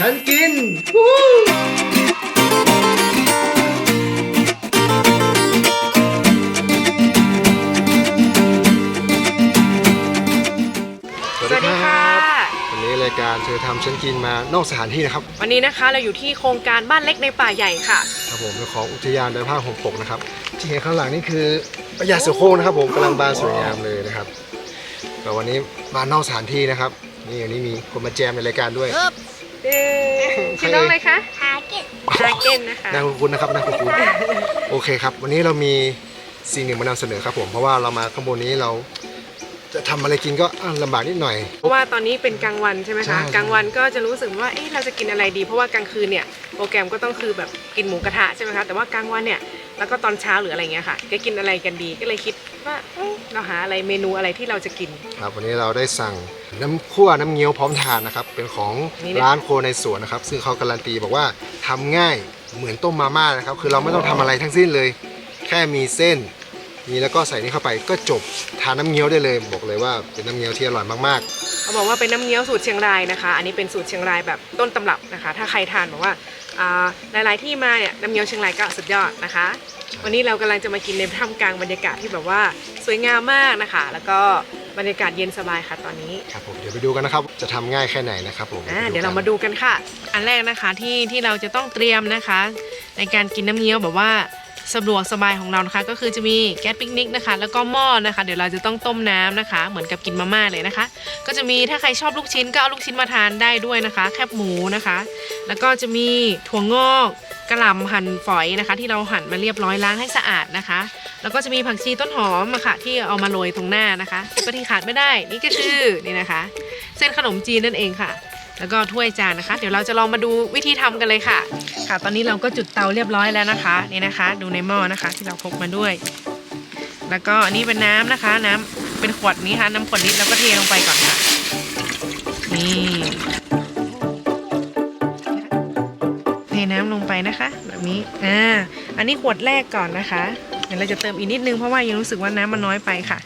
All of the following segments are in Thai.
ฉันกินสวัสดีค่ะ วันนี้รายการเธอทำฉันกินมานอกสถานที่นะครับ วันนี้นะคะเราอยู่ที่โครงการบ้านเล็กในป่าใหญ่ค่ะ ครับผมเป็นของอุทยานเดินผ้าหงปกนะครับ ที่เห็นข้างหลังนี่คือประหยัดเสือโคร่งนะครับ ผมกำลังบานสวยงามเลยนะครับแต่วันนี้มานอกสถานที่นะครับ นี่วันนี้มีคนมาแจมในรายการด้วย ชื่อน้องอะไรคะหาเก็บฮาเก้นนะคะน่าคุ้นๆนะครับน่าคุ้นๆโอเคครับ วันนี้เรามีสิ่งหนึ่งมานำเสนอครับผม เพราะว่าเรามาข้างบนนี้เรา จะทำอะไรกินก็อะลำบากนิดหน่อย เพราะว่าตอนนี้เป็นกลางวันใช่ไหมใช่คะกลางวันก็จะรู้สึกว่าเอ๊ะเราจะกินอะไรดี เพราะว่ากลางคืนเนี่ยโปรแกรมก็ต้องคือแบบกินหมูกระทะใช่ไหมคะแต่ว่ากลางวันเนี่ยแล้วก็ตอนเช้าหรืออะไรเงี้ยค่ะจะกินอะไรกันดีก็เลยคิดว่าเอ้ยเราหาอะไรเมนูอะไรที่เราจะกิน ครับวันนี้เราได้สั่งน้ำคั่วน้ำเงี้ยวพร้อมทานนะครับ เป็นของนี่นะ ร้านโคในสวนนะครับ ซึ่งเขาการันตีบอกว่าทำง่ายเหมือนต้มมาม่านะครับ คือเราไม่ต้องทำอะไรทั้งสิ้นเลย แค่มีเส้น มีแล้วก็ใส่นี่เข้าไปก็จบทานน้ำเงี้ยวได้เลย บอกเลยว่าเป็นน้ำเงี้ยวที่อร่อยมากเขาบอกว่าเป็นน้ำเงี้ยวสูตรเชียงรายนะคะ อันนี้เป็นสูตรเชียงรายแบบต้นตำรับนะคะ ถ้าใครทานบอกว่าอ่าหลายๆที่มาเนี่ยน้ำเงี้ยวเชียงรายก็สุดยอดนะคะ วันนี้เรากำลังจะมากินในท่ามกลางบรรยากาศที่แบบว่าสวยงามมากนะคะ แล้วก็บรรยากาศเย็นสบายค่ะตอนนี้ ๆครับผมเดี๋ยวไปดูกันนะครับ จะทำง่ายแค่ไหนนะครับผมอ่าเดี๋ยวเรามาดูกันค่ะ อันแรกนะคะที่ที่เราจะต้องเตรียมนะคะ ในการกินน้ำเงี้ยวแบบว่า สะดวกสบายของเรานะคะ ก็คือจะมีแก๊สปิกนิกนะคะ แล้วก็หม้อนะคะ เดี๋ยวเราจะต้องต้มน้ำนะคะ เหมือนกับกินมาม่าเลยนะคะ ก็จะมีถ้าใครชอบลูกชิ้นก็เอาลูกชิ้นมาทานได้ด้วยนะคะ แคบหมูนะคะ แล้วก็จะมีถั่วงอกกระหล่ำหั่นฝอยนะคะ ที่เราหั่นมาเรียบร้อยล้างให้สะอาดนะคะ แล้วก็จะมีผักชีต้นหอมค่ะที่เอามาโรยตรงหน้านะคะแล้วก็ที่ขาดไม่ได้นี่ก็คือนี่นะคะ เส้นขนมจีนนั่นเองค่ะ แล้วก็ถ้วยจานนะคะ เดี๋ยวเราจะลองมาดูวิธีทำกันเลยค่ะ ค่ะ ตอนนี้เราก็จุดเตาเรียบร้อยแล้วนะคะ นี่นะคะ ดูในหม้อนะคะ ที่เราพกมาด้วย แล้วก็อันนี้เป็นน้ำนะคะ น้ำเป็นขวดนี้ค่ะ น้ำขวดลิตรแล้วก็เทลงไปก่อนค่ะ นี่เทน้ำลงไปนะคะ แบบนี้ อ่า อันนี้ขวดแรกก่อนนะคะ เดี๋ยวเราจะเติมอีกนิดนึงเพราะว่ายังรู้สึกว่าน้ำมันน้อยไปค่ะ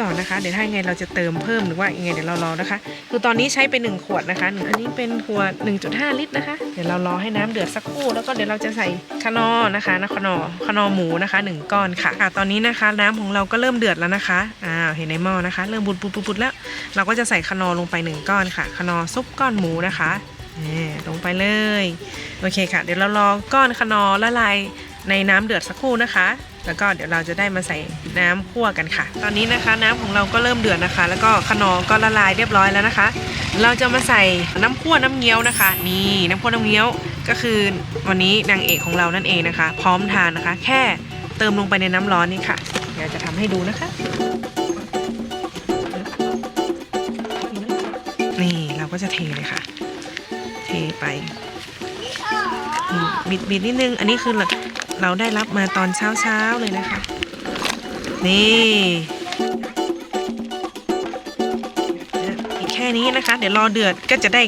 ก่อนนะคะ เดี๋ยวถ้ายังไงเราจะเติมเพิ่มหรือว่ายังไงเดี๋ยวเรารอนะคะ คือตอนนี้ใช้ไปหนึ่งขวดนะคะหนึ่งอันนี้เป็นขวด 1.5 ลิตรนะคะ เดี๋ยวเรารอให้น้ำเดือดสักครู่แล้วก็เดี๋ยวเราจะใส่คานอนะคะนะคานอคานอหมูนะคะหนึ่งก้อนค่ะค่ะ ตอนนี้นะคะ น้ำของเราก็เริ่มเดือดแล้วนะคะอ่าเห็นในหม้อนะคะ เริ่มบุดบุดบุดบุดแล้ว เราก็จะใส่คานอลงไปหนึ่งก้อนค่ะคานอซุปก้อนหมูนะคะอ่าลงไปเลย โอเคค่ะ เดี๋ยวเรารอก้อนคานอละลายในน้ำเดือดสักครู่นะคะ แล้วก็เดี๋ยวเราจะได้มาใส่น้ำคั่วกันค่ะ ตอนนี้นะคะ น้ำของเราก็เริ่มเดือดนะคะ แล้วก็ขนอก็ละลายเรียบร้อยแล้วนะคะ เราจะมาใส่น้ำคั่วน้ำเงี้ยวนะคะ นี่น้ำคั่วน้ำเงี้ยวก็คือวันนี้นางเอกของเรานั่นเองนะคะ พร้อมทานนะคะ แค่เติมลงไปในน้ำร้อนนี่ค่ะ เดี๋ยวจะทำให้ดูนะคะนี่เราก็จะเทเลยค่ะ เทไป บิดบิดนิดนึง อันนี้คือเราเราได้รับมาตอนเช้าเช้าๆเลยนะคะ นี่อีกแค่นี้นะคะ เดี๋ยวรอเดือดก็จะได้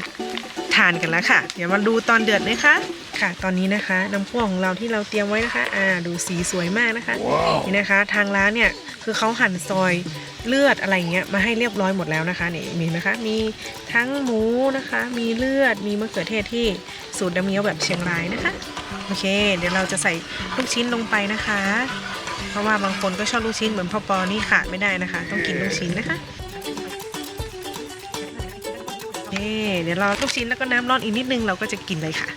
ทานกันแล้วค่ะ เดี๋ยวมาดูตอนเดือดนะคะค่ะ ตอนนี้นะคะน้ำพ่วงของเราที่เราเตรียมไว้นะคะ อ่า ดูสีสวยมากนะคะนี่นะคะ ทางร้านเนี่ยคือเขาหั่นซอยเลือดอะไรเงี้ยมาให้เรียบร้อยหมดแล้วนะคะนี่มีนะคะ มีทั้งหมูนะคะ มีเลือดมีมะเขือเทศที่ สูตรดำเงี้ยวแบบเชียงรายนะคะ โอเค เดี๋ยวเราจะใส่ลูกชิ้นลงไปนะคะ เพราะว่าบางคนก็ชอบลูกชิ้นเหมือนพ่อปอนี่ขาดไม่ได้นะคะ ต้องกินลูกชิ้นนะคะเอ๊เดี๋ยวเราลูกชิ้นแล้วก็น้ำร้อนอีกนิดนึงเราก็จะกินเลยค่ะ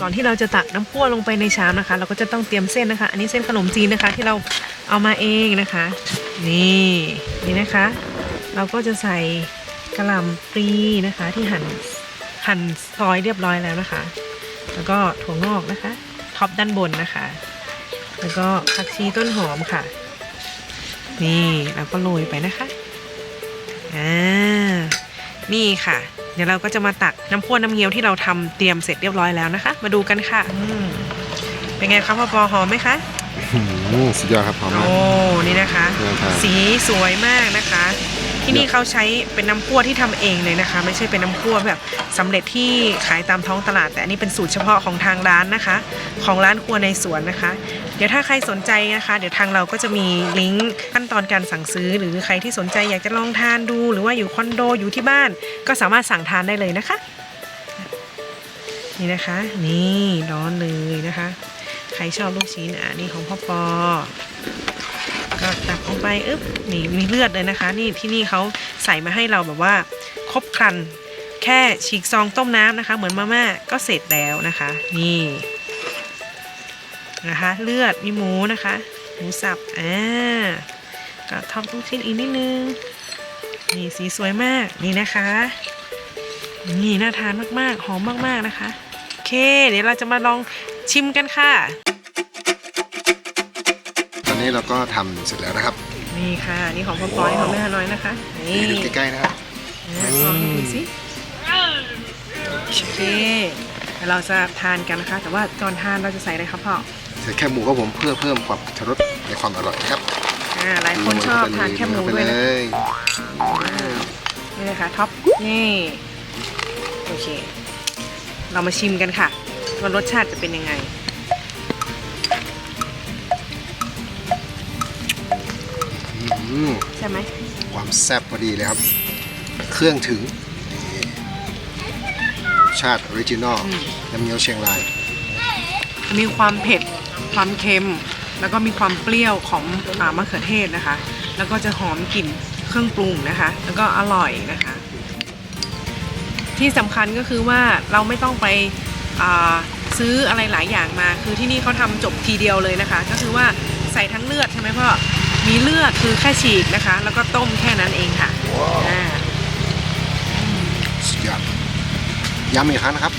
ก่อนที่เราจะตักน้ำคั่วลงไปในชามนะคะ เราก็จะต้องเตรียมเส้นนะคะ อันนี้เส้นขนมจีนนะคะ ที่เราเอามาเองนะคะ นี่นี่นะคะ เราก็จะใส่กระหล่ำปลีนะคะ ที่หั่น หั่นซอยเรียบร้อยแล้วนะคะ แล้วก็ถั่วงอกนะคะ ท็อปด้านบนนะคะ แล้วก็ผักชีต้นหอมค่ะ นี่เราก็โรยไปนะคะอ่านี่ค่ะ เดี๋ยวเราก็จะมาตักน้ำข้นน้ำเงี้ยวที่เราทำเตรียมเสร็จเรียบร้อยแล้วนะคะ มาดูกันค่ะอืมเป็นไงคะพ่อปอหอมไหมคะอืมสุดยอดครับพร้อมมากโอ้นี่นะคะน่าทานสีสวยมากนะคะ ที่นี่เขาใช้เป็นน้ำคั่วที่ทำเองเลยนะคะ ไม่ใช่เป็นน้ำคั่วแบบสำเร็จที่ขายตามท้องตลาด แต่อันนี้เป็นสูตรเฉพาะของทางร้านนะคะ ของร้านครัวในสวนนะคะ เดี๋ยวถ้าใครสนใจนะคะ เดี๋ยวทางเราก็จะมีลิงก์ขั้นตอนการสั่งซื้อ หรือใครที่สนใจอยากจะลองทานดู หรือว่าอยู่คอนโดอยู่ที่บ้าน ก็สามารถสั่งทานได้เลยนะคะ นี่นะคะ นี่ร้อนเลยนะคะ ใครชอบลูกชิ้นอะนี่ของพ่อปอ ก็ตักลงไปอึ๊บนี่มีเลือดเลยนะคะ นี่ที่นี่เขาใส่มาให้เราแบบว่าครบครัน แค่ฉีกซองต้มน้ำนะคะ เหมือนมาม่าก็เสร็จแล้วนะคะ นี่นะคะ เลือดมีหมูนะคะหมูสับอ่าก็ทอดลูกชิ้นอีกนิดนึงนี่สีสวยมากนี่นะคะ นี่น่าทานมากๆหอมมากๆนะคะโอเค เดี๋ยวเราจะมาลองชิมกันค่ะ นนี้เราก็ทำเสร็จแล้วนะครับนี่ค่ะ นี่ของพ่อปอยของแม่ฮานอยนะคะ นี่ดูใกล้ๆนะครับ อะลองให้ดูสิโอเคเดี๋ยวเราจะทานกันนะคะ แต่ว่าก่อนทานเราจะใส่อะไรครับพ่อ ใส่แค่หมูครับผมเพื่อเพิ่มความอรรถรสในความอร่อยนะครับอ่า หลายคนชอบทานแคบหมูด้วยนะ เลยนี่เลยค่ะท็อปนี่โอเค เรามาชิมกันค่ะว่ารสชาติจะเป็นยังไง มใช่ไหมความแซ่บพอดีเลยครับ เครื่องถึงนี่ชาติออริจินอลอืมน้ำเงี้ยวเชียงราย มีความเผ็ดความเค็ม แล้วก็มีความเปรี้ยวของอามะเขือเทศนะคะ แล้วก็จะหอมกลิ่นเครื่องปรุงนะคะ แล้วก็อร่อยนะคะ ที่สำคัญก็คือว่าเราไม่ต้องไปอ่าซื้ออะไรหลายอย่างมา คือที่นี่เขาทำจบทีเดียวเลยนะคะ ก็คือว่าใส่ทั้งเลือดใช่ไหมพ่อ มีเลือดคือแค่ฉีกนะคะ แล้วก็ต้มแค่นั้นเองค่ะอ่าสุดยอดย้ำอีกครั้งนะครับ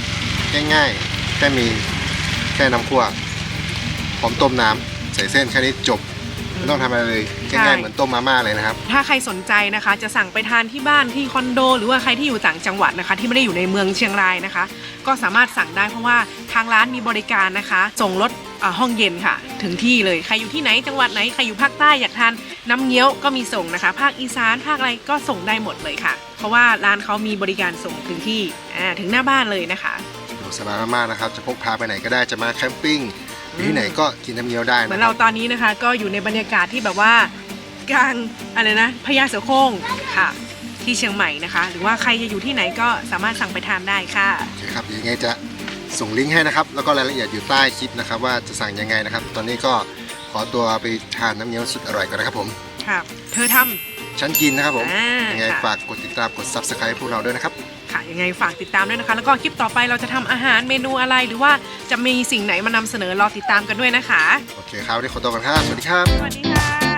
ง่ายๆ แค่มีแค่น้ำคั่วพร้อมต้มน้ำใส่เส้นแค่นี้จบไม่ต้องทำอะไรเลยใช่ง่ายๆเหมือนต้มมาม่าเลยนะครับ ถ้าใครสนใจนะคะ จะสั่งไปทานที่บ้านที่คอนโด หรือว่าใครที่อยู่ต่างจังหวัดนะคะ ที่ไม่ได้อยู่ในเมืองเชียงรายนะคะ ก็สามารถสั่งได้เพราะว่าทางร้านมีบริการนะคะ ส่งรถอ่า ห้องเย็นค่ะ ถึงที่เลย ใครอยู่ที่ไหนจังหวัดไหน ใครอยู่ภาคใต้อยากทานน้ำเงี้ยวก็มีส่งนะคะ ภาคอีสานภาคอะไรก็ส่งได้หมดเลยค่ะ เพราะว่าร้านเขามีบริการส่งถึงที่อ่าถึงหน้าบ้านเลยนะคะสบายมากๆนะครับ จะพกพาไปไหนก็ได้จะมาแคมปิ้งหรือที่ไหนก็กินน้ำเงี้ยวได้เหมือนะนคเรารับตอนนี้นะคะ ก็อยู่ในบรรยากาศที่แบบว่ากลางอะไรนะพญาเสือโคร่งค่ะ ที่เชียงใหม่นะคะ หรือว่าใครจะอยู่ที่ไหนก็สามารถสั่งไปทานได้ค่ะ โอเคครับเดี๋ยวยังไงจะ ส่งลิงก์ให้นะครับ แล้วก็รายละเอียดอยู่ใต้คลิปนะครับ ว่าจะสั่งยังไงนะครับ ตอนนี้ก็ขอตัวไปทานน้ำเงี้ยวสุดอร่อยก่อนนะครับผม ค่ะ เธอทฉันกินนะครับผม อ่ายังไงค่ะ ฝากกดติดตามกด subscribe พวกเราด้วยนะครับำค่ะยังไงฝากติดตามด้วยนะคะ แล้วก็คลิปต่อไปเราจะทำอาหารเมนูอะไรหรือว่าจะมีสิ่งไหนมานำเสนอรอติดตามกันด้วยนะคะ โอเคครับวันนี้ขอตัวกันครับ สวัสดีครับ สวัสดีค่ะ